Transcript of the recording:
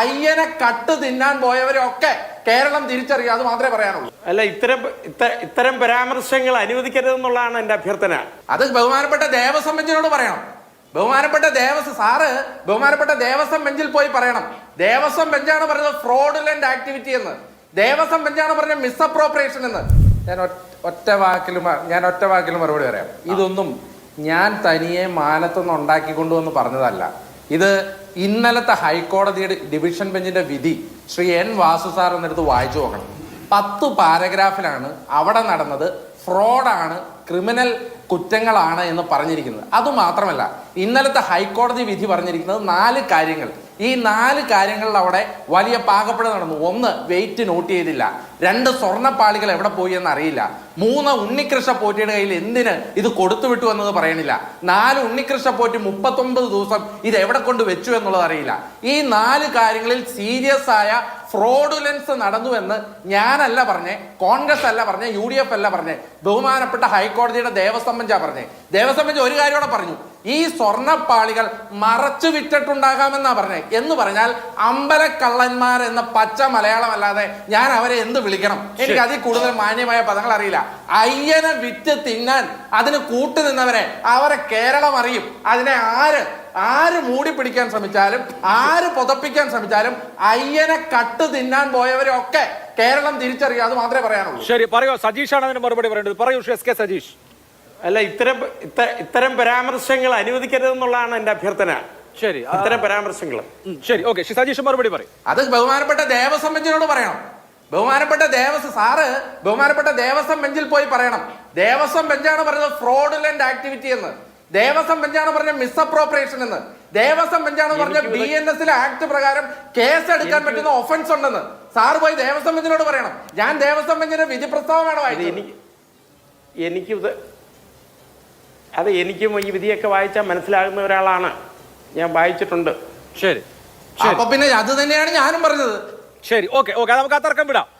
അയ്യനെ cut തിന്നാൻ പോയവരൊക്കെ കേരളം തിരിച്ചറിയുക അത് മാത്രമേ പറയാനുള്ളൂ. അല്ല ഇത്തരം ഇത്ത- ഇത്തരം പരാമർശങ്ങൾ അനുവദിക്കരുതെന്നുള്ളതാണ് എന്റെ അഭ്യർത്ഥന. അത് ബഹുമാനപ്പെട്ട ദേവസ്വം ബെഞ്ചിനോട് പറയണം. ബഹുമാനപ്പെട്ട ദേവസ്വം സാറ് ബഹുമാനപ്പെട്ട ദേവസ്വം ബെഞ്ചിൽ പോയി പറയണം. ദേവസ്വം ബെഞ്ചാണ് പറഞ്ഞത് ഫ്രോഡുലന്റ് ആക്ടിവിറ്റി എന്ന്. ദേവസ്വം ബെഞ്ചാണ് പറഞ്ഞത് മിസ്അപ്രോപ്രിയേഷൻ എന്ന്. ഞാൻ ഒറ്റ- വാക്കിലും ഞാൻ ഒറ്റ വാക്കിലും മറുപടി പറയാം. ഇതൊന്നും ഞാൻ തനിയെ മാനത്തൊന്നും ഉണ്ടാക്കിക്കൊണ്ടുവന്ന് പറഞ്ഞതല്ല. ഇത് ഇന്നലത്തെ ഹൈക്കോടതിയുടെ ഡിവിഷൻ ബെഞ്ചിന്റെ വിധി ശ്രീ എൻ വാസു സാർ എന്നെടുത്ത് വായിച്ചു നോക്കണം. പത്ത് പാരഗ്രാഫിലാണ് അവിടെ നടന്നത് ഫ്രോഡാണ് ക്രിമിനൽ കുറ്റങ്ങളാണ് എന്ന് പറഞ്ഞിരിക്കുന്നത്. അതുമാത്രമല്ല ഇന്നലത്തെ ഹൈക്കോടതി വിധി പറഞ്ഞിരിക്കുന്നത് നാല് കാര്യങ്ങൾ. ഈ നാല് കാര്യങ്ങളിൽ അവിടെ വലിയ പാകപ്പെട നടന്നു. ഒന്ന് വെയിറ്റ് നോട്ട് ചെയ്തില്ല. രണ്ട് സ്വർണപ്പാളികൾ എവിടെ പോയി എന്ന് അറിയില്ല മൂന്ന് ഉണ്ണികൃഷ്ണ പോറ്റിയുടെ കയ്യിൽ എന്തിന് ഇത് കൊടുത്തു വിട്ടു എന്നത് പറയണില്ല. നാല് ഉണ്ണികൃഷ്ണ പോറ്റി മുപ്പത്തൊമ്പത് ദിവസം ഇത് എവിടെ കൊണ്ട് വെച്ചു എന്നുള്ളത് അറിയില്ല. ഈ നാല് കാര്യങ്ങളിൽ സീരിയസ് ആയ ഫ്രോഡുലൻസ് നടന്നു എന്ന് ഞാനല്ല പറഞ്ഞേ കോൺഗ്രസ് അല്ല പറഞ്ഞേ യു ഡി എഫ് അല്ല പറഞ്ഞേ ബഹുമാനപ്പെട്ട ഹൈക്കോടതിയുടെ ദേവസ്വം ബെഞ്ചാ പറഞ്ഞേ. ദേവസ്വം ബെഞ്ച് ഒരു കാര്യം കൂടെ പറഞ്ഞു ഈ സ്വർണപ്പാളികൾ മറച്ചു വിറ്റിട്ടുണ്ടാകാമെന്നാ പറഞ്ഞേ. എന്ന് പറഞ്ഞാൽ അമ്പലക്കള്ളന്മാർ എന്ന പച്ച മലയാളം അല്ലാതെ ഞാൻ അവരെ എന്ത് വിളിക്കണം? എനിക്ക് അതിൽ കൂടുതൽ മാന്യമായ പദങ്ങൾ അറിയില്ല. അയ്യനെ വിറ്റ് തിന്നാൻ അതിന് കൂട്ടുനിന്നവരെ അവരെ കേരളം അറിയും. അതിനെ ആര് ആര് മൂടി പിടിക്കാൻ ശ്രമിച്ചാലും ആര് പുതപ്പിക്കാൻ ശ്രമിച്ചാലും അയ്യനെ കട്ട് തിന്നാൻ പോയവരൊക്കെ കേരളം തിരിച്ചറിയും. അത് മാത്രമേ പറയാനുള്ളൂ. ശരി പറയോ. സജീഷാണ് അതിന് മറുപടി പറയേണ്ടത്. പറയൂ എസ് കെ സജീഷ്. അല്ല ഇത്തരം ഇത്ത- ഇത്തരം പരാമർശങ്ങൾ അനുവദിക്കരുതെന്നുള്ളതാണ് എന്റെ അഭ്യർത്ഥന. ശരി ഇത്തരം പരാമർശങ്ങൾ. ശരി ഓക്കെ. സജീഷ് മറുപടി പറയും. അത് ബഹുമാനപ്പെട്ട ദേവസ്വം ബെഞ്ചിനോട് പറയണം. ബഹുമാനപ്പെട്ട ദേവസ്വം സാറ് ബഹുമാനപ്പെട്ട ദേവസ്വം ബെഞ്ചിൽ പോയി പറയണം. ദേവസ്വം ബെഞ്ചാണ് പറഞ്ഞത് ഫ്രോഡുലന്റ് ആക്ടിവിറ്റി എന്ന്. ദേവസ്വം ബെഞ്ചാണ് പറഞ്ഞ മിസ്അപ്രോപ്രിയേഷൻ എന്ന്. ദേവസ്വം ബെഞ്ചാണ് പറഞ്ഞ ബി എൻ എസിലെ ആക്ട് പ്രകാരം കേസ് എടുക്കാൻ പറ്റുന്ന ഒഫൻസ് ഉണ്ടെന്ന്. സാറ് പോയി ദേവസ്വം ബെഞ്ചിനോട് പറയണം. ഞാൻ ദേവസ്വം ബെഞ്ചിന്റെ വിധി പ്രസ്താവമാണ് ഇത് വായിച്ചത് എനിക്ക് എനിക്കിത് അത് എനിക്കും ഈ വിധിയൊക്കെ വായിച്ചാൽ മനസ്സിലാകുന്ന ഒരാളാണ് ഞാൻ വായിച്ചിട്ടുണ്ട്. ശരി. ശരി. അപ്പൊ പിന്നെ അത് തന്നെയാണ് ഞാനും പറഞ്ഞത്. ശരി ഓക്കെ ഓക്കെ നമുക്ക് ആ തർക്കം വിടാം.